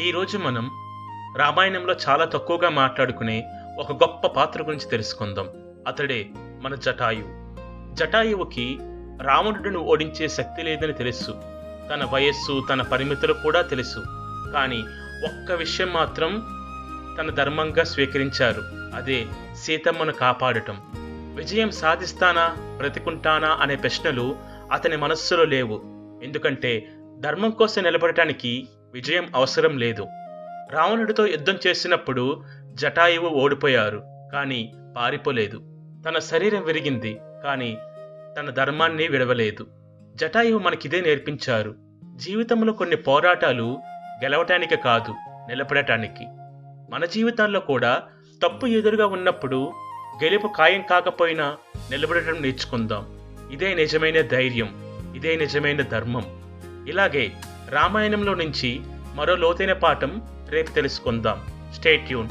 ఈరోజు మనం రామాయణంలో చాలా తక్కువగా మాట్లాడుకునే ఒక గొప్ప పాత్ర గురించి తెలుసుకుందాం. అతడే మన జటాయువు జటాయువుకి రావణుడిని ఓడించే శక్తి లేదని తెలుసు. తన వయస్సు తన పరిమితులు కూడా తెలుసు. కానీ ఒక్క విషయం మాత్రం తన ధర్మంగా స్వీకరించారు. అదే సీతమ్మను కాపాడటం. విజయం సాధిస్తానా బ్రతికుంటానా అనే ప్రశ్నలు అతని మనస్సులో లేవు. ఎందుకంటే ధర్మం కోసం నిలబడటానికి విజయం అవసరం లేదు. రావణుడితో యుద్ధం చేసినప్పుడు జటాయువు ఓడిపోయారు కానీ పారిపోలేదు. తన శరీరం విరిగింది కానీ తన ధర్మాన్ని విడవలేదు. జటాయువు మనకిదే నేర్పించారు. జీవితంలో కొన్ని పోరాటాలు గెలవటానికి కాదు నిలబడటానికి. మన జీవితాల్లో కూడా తప్పు ఎదురుగా ఉన్నప్పుడు గెలుపు ఖాయం కాకపోయినా నిలబడటం నేర్చుకుందాం. ఇదే నిజమైన ధైర్యం ఇదే నిజమైన ధర్మం. ఇలాగే రామాయణంలో నుంచి మరో లోతైన పాఠం రేపు తెలుసుకుందాం. స్టేట్యూన్